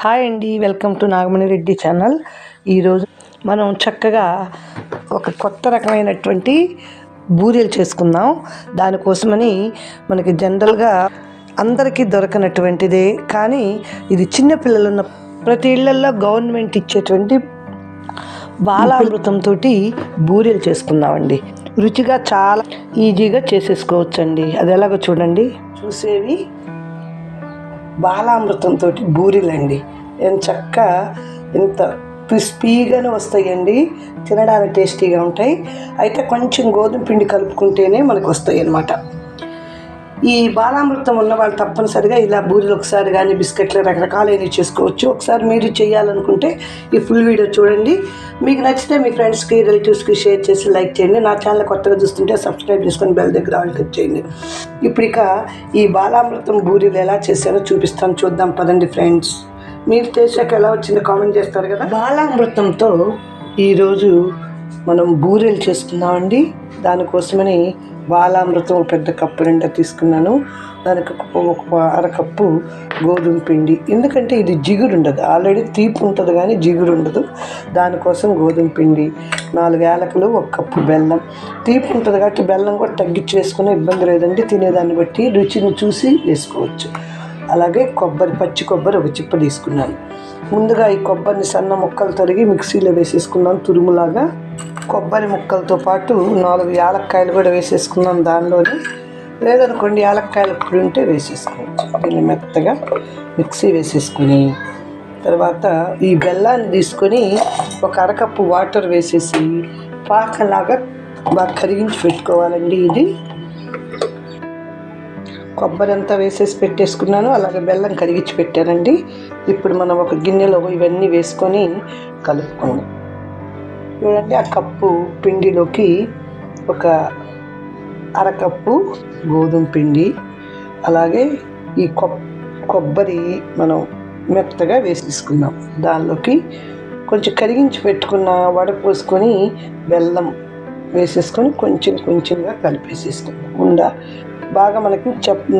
Hi అండి welcome to Nagamani Reddy channel. ఈరోజు మనం చక్కగా ఒక కొత్త రకమైనటువంటి బూరెలు చేసుకుందాం. దానికోసమని మనకి జనరల్గా అందరికీ దొరకనటువంటిదే కానీ ఇది చిన్నపిల్లలు ఉన్న ప్రతి ఇళ్ళలో గవర్నమెంట్ ఇచ్చేటువంటి బాలామృతంతో బూరెలు చేసుకుందామండి. రుచిగా చాలా ఈజీగా చేసేసుకోవచ్చండి. అది ఎలాగో చూడండి. చూసేవి బాలామృతంతో బూరెలండి. ఎంత చక్క ఎంత క్రిస్పీగానే వస్తాయండి. తినడానికి టేస్టీగా ఉంటాయి. అయితే కొంచెం గోధుమ పిండి కలుపుకుంటేనే మనకు వస్తాయి అన్నమాట ఈ బాలామృతం ఉన్న వాళ్ళు తప్పనిసరిగా ఇలా బూరెలు ఒకసారి కానీ బిస్కెట్లు రకరకాలైనవి చేసుకోవచ్చు. ఒకసారి మీరు చేయాలనుకుంటే ఈ ఫుల్ వీడియో చూడండి. మీకు నచ్చితే మీ ఫ్రెండ్స్కి రిలేటివ్స్కి షేర్ చేసి లైక్ చేయండి. నా ఛానల్ కొత్తగా చూస్తుంటే సబ్స్క్రైబ్ చేసుకొని బెల్ దగ్గర ఆల్ క్లిక్ చేయండి. ఇప్పుడు ఇక ఈ బాలామృతం బూరెలు ఎలా చేశారో చూపిస్తాను. చూద్దాం పదండి ఫ్రెండ్స్. మీరు చేసాక ఎలా వచ్చిందో కామెంట్ చేస్తారు కదా. బాలామృతంతో ఈరోజు మనం బూరెలు చేసుకుందామండి దానికోసమని బాలామృతం ఒక పెద్ద కప్పు నిండా తీసుకున్నాను. దానికి ఒక అరకప్పు గోధుమ పిండి. ఎందుకంటే ఇది జిగురు ఉండదు ఆల్రెడీ తీపి ఉంటుంది కానీ జిగురు ఉండదు దానికోసం గోధుమ పిండి నాలుగు ఏలకలు ఒక కప్పు బెల్లం. తీపి ఉంటుంది కాబట్టి బెల్లం కూడా తగ్గించేసుకునే ఇబ్బంది లేదండి. తినేదాన్ని బట్టి రుచిని చూసి వేసుకోవచ్చు. అలాగే కొబ్బరి పచ్చి కొబ్బరి ఒక చిప్ప తీసుకున్నాను. ముందుగా ఈ కొబ్బరిని సన్న ముక్కలు తరిగి మిక్సీలో వేసేసుకున్నాను తురుములాగా. కొబ్బరి ముక్కలతో పాటు నాలుగు యాలక్కాయలు కూడా వేసేసుకున్నాం దానిలోని. లేదనుకోండి యాలక్కాయలు పొడి ఉంటే వేసేసుకోవచ్చు. దీన్ని మెత్తగా మిక్సీ వేసేసుకుని తర్వాత ఈ బెల్లాన్ని తీసుకొని ఒక అరకప్పు వాటర్ వేసేసి పాకలాగా బాగా కరిగించి పెట్టుకోవాలండి ఇది. కొబ్బరి అంతా వేసేసి పెట్టేసుకున్నాను అలాగే బెల్లం కరిగించి పెట్టానండి. ఇప్పుడు మనం ఒక గిన్నెలో ఇవన్నీ వేసుకొని కలుపుకుందాం. చూడండి ఆ కప్పు పిండిలోకి ఒక అరకప్పు గోధుమ పిండి అలాగే ఈ కొ కొబ్బరి మనం మెత్తగా వేసేసుకుందాం. దానిలోకి కొంచెం కరిగించి పెట్టుకున్న వడపోసుకొని బెల్లం వేసేసుకొని కొంచెం కొంచెంగా కలిపేసేసుకుందాం. ఉండ బాగా మనకి చెప్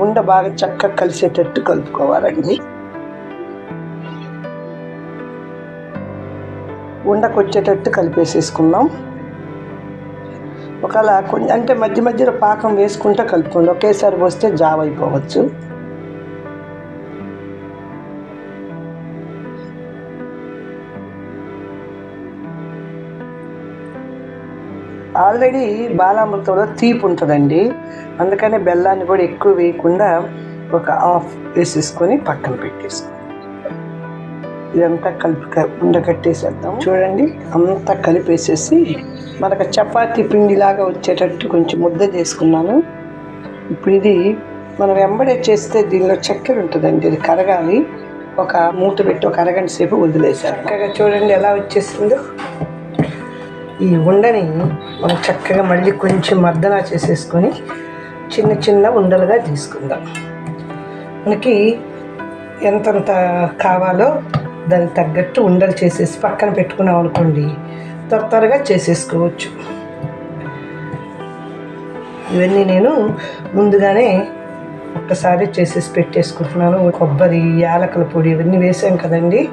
ఉండ బాగా చక్కగా కలిసేటట్టు కలుపుకోవాలండి. ఉండకొచ్చేటట్టు కలిపేసేసుకుందాం. ఒకవేళ కొంచెం అంటే మధ్య మధ్యలో పాకం వేసుకుంటూ కలుపుకోండి. ఒకేసారి పోస్తే జావ్ అయిపోవచ్చు. ఆల్రెడీ బాలామృతంలో తీపి ఉంటుందండి. అందుకనే బెల్లాన్ని కూడా ఎక్కువ వేయకుండా ఒక హాఫ్ వేసేసుకొని పక్కన పెట్టేసుకోండి. ఇదంతా కలిపి ఉండగట్టేసేద్దాం చూడండి అంతా కలిపేసేసి మనకు చపాతి పిండిలాగా వచ్చేటట్టు కొంచెం ముద్ద చేసుకున్నాను. ఇప్పుడు ఇది మనం వెంబడే చేస్తే దీనిలో చక్కెర ఉంటుందండి ఇది కరగాలి. ఒక మూత పెట్టి ఒక అరగంట సేపు వదిలేసారు చక్కగా చూడండి ఎలా వచ్చేసిందో. ఈ ఉండని మనం చక్కగా మళ్ళీ కొంచెం మర్దనా చేసేసుకొని చిన్న చిన్న ఉండలుగా తీసుకుందాం. మనకి ఎంతంత కావాలో దానికి తగ్గట్టు ఉండలు చేసేసి పక్కన పెట్టుకున్నాం అనుకోండి త్వర త్వరగా చేసేసుకోవచ్చు. ఇవన్నీ నేను ముందుగానే ఒక్కసారి చేసేసి పెట్టేసుకుంటున్నాను. కొబ్బరి యాలకుల పొడి ఇవన్నీ వేసాం కదండి.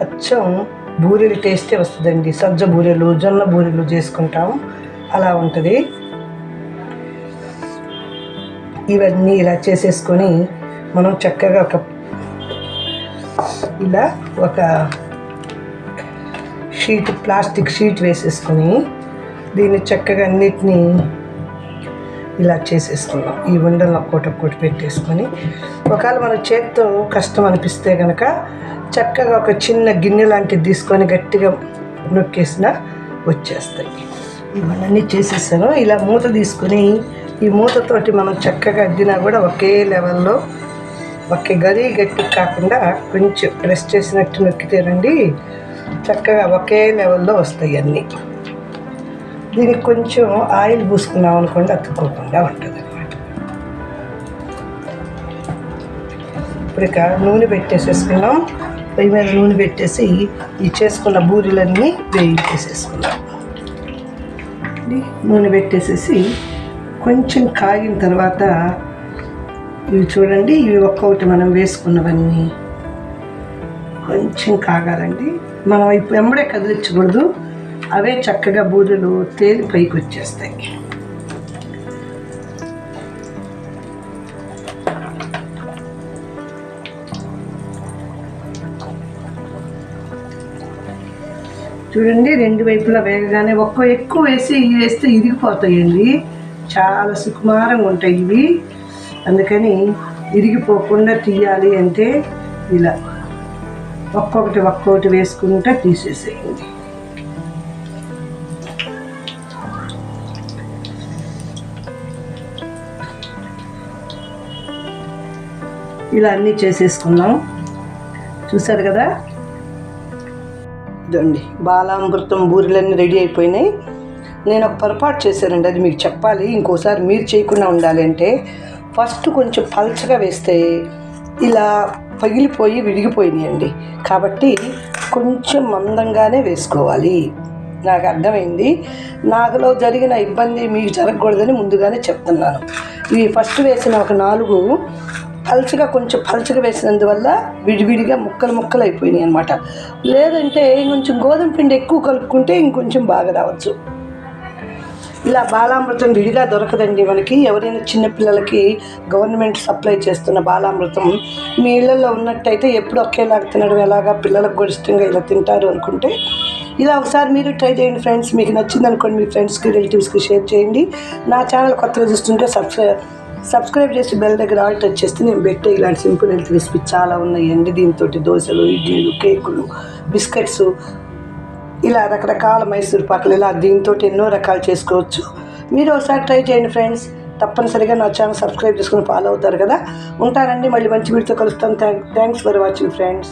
అచ్చం బూరెలు టేస్టే వస్తుందండి. సజ్జ బూరెలు జొన్న బూరెలు చేసుకుంటాం. అలా ఉంటుంది. ఇవన్నీ ఇలా చేసేసుకొని మనం చక్కగా ఒక ఇలా ఒక షీట్ ప్లాస్టిక్ షీట్ వేసేసుకొని దీన్ని చక్కగా అన్నిటినీ ఇలా చేసేసుకున్నాం ఈ ఉండలను ఒక్కోటి ఒక్కోటి పెట్టేసుకొని ఒకవేళ మన చేత్తో కష్టం అనిపిస్తే కనుక చక్కగా ఒక చిన్న గిన్నె లాంటిది తీసుకొని గట్టిగా నొక్కేసిన వచ్చేస్తాయి. ఇవన్నీ చేసేసాను. ఇలా మూత తీసుకొని ఈ మూతతోటి మనం చక్కగా అద్దినా కూడా ఒకే లెవెల్లో ఒకే గది గట్టి కాకుండా కొంచెం ప్రెస్ చేసినట్టు నొక్కితేనండి చక్కగా ఒకే లెవెల్లో వస్తాయి అన్నీ. దీనికి కొంచెం ఆయిల్ పూసుకున్నాం అనుకోండి అతుక్కోకుండా ఉంటుంది అనమాట ఇప్పుడు ఇక నూనె పెట్టేసేసుకున్నాం పొయ్యి మీద నూనె పెట్టేసి ఈ చేసుకున్న బూరెలన్నీ వేయించేసేసుకున్నాం నూనె పెట్టేసేసి కొంచెం కాగిన తర్వాత ఇవి చూడండి ఇవి ఒక్కొక్కటి మనం వేసుకున్నవన్నీ. కొంచెం కాగాలండి. మనం ఇప్పుడు ఎంబడే కదిలించకూడదు. అవే చక్కగా బూరెలు తేలి పైకి వచ్చేస్తాయి. చూడండి రెండు వైపులా వేగగానే ఒక్క ఎక్కువ వేసి ఇవి వేస్తే ఇరిగిపోతాయండి. చాలా సుకుమారంగా ఉంటాయి ఇవి. అందుకని ఇరిగిపోకుండా తీయాలి అంటే ఇలా ఒక్కొక్కటి ఒక్కొక్కటి వేసుకుంటా తీసేసేయండి. ఇలా అన్నీ చేసేసుకున్నాం. చూసారు కదా? ఇదండి బాలామృతం బూరెలన్నీ రెడీ అయిపోయినాయి. నేను ఒక పొరపాటు చేశానండి అది మీకు చెప్పాలి. ఇంకోసారి మీరు చేయకుండా ఉండాలి అంటే ఫస్ట్ కొంచెం పల్చగా వేస్తే ఇలా పగిలిపోయి విరిగిపోయినాయండి. కాబట్టి కొంచెం మందంగానే వేసుకోవాలి. నాకు అర్థమైంది. నాకులో జరిగిన ఇబ్బంది మీకు జరగకూడదని ముందుగానే చెప్తున్నాను. ఇవి ఫస్ట్ వేసిన ఒక నాలుగు పల్చగా కొంచెం పల్చగా వేసినందువల్ల విడివిడిగా ముక్కలు ముక్కలు అయిపోయినాయి అనమాట లేదంటే కొంచెం గోధుమ పిండి ఎక్కువ కలుపుకుంటే ఇంకొంచెం బాగా రావచ్చు. ఇలా బాలామృతం విడిగా దొరకదండి మనకి. ఎవరైనా చిన్నపిల్లలకి గవర్నమెంట్ సప్లై చేస్తున్న బాలామృతం మీ ఇళ్ళల్లో ఉన్నట్టయితే ఎప్పుడు ఒకేలాగా తినడం ఎలాగా? పిల్లలకు కూడా ఇష్టంగా ఇలా తింటారు అనుకుంటే ఇలా ఒకసారి మీరు ట్రై చేయండి ఫ్రెండ్స్. మీకు నచ్చింది అనుకోండి మీ ఫ్రెండ్స్కి రిలేటివ్స్కి షేర్ చేయండి. నా ఛానల్ కొత్తగా చూస్తుంటే సబ్స్క్రైబ్ సబ్స్క్రైబ్ చేసి బెల్ దగ్గర ఆల్ టచ్ చేస్తే నేను పెట్టే ఇలాంటి సింపుల్ హెల్త్ రెసిపీ చాలా ఉన్నాయండి దీంతో దోశలు ఇడ్లీలు కేకులు బిస్కెట్స్ ఇలా రకరకాల మైసూర్ పాకలు ఇలా దీంతో ఎన్నో రకాలు చేసుకోవచ్చు. మీరు ఒకసారి ట్రై చేయండి ఫ్రెండ్స్. తప్పనిసరిగా నా ఛానల్ సబ్స్క్రైబ్ చేసుకుని ఫాలో అవుతారు కదా. ఉంటానండి. మళ్ళీ మంచి వీడితో కలుస్తాను thank thanks for watching friends.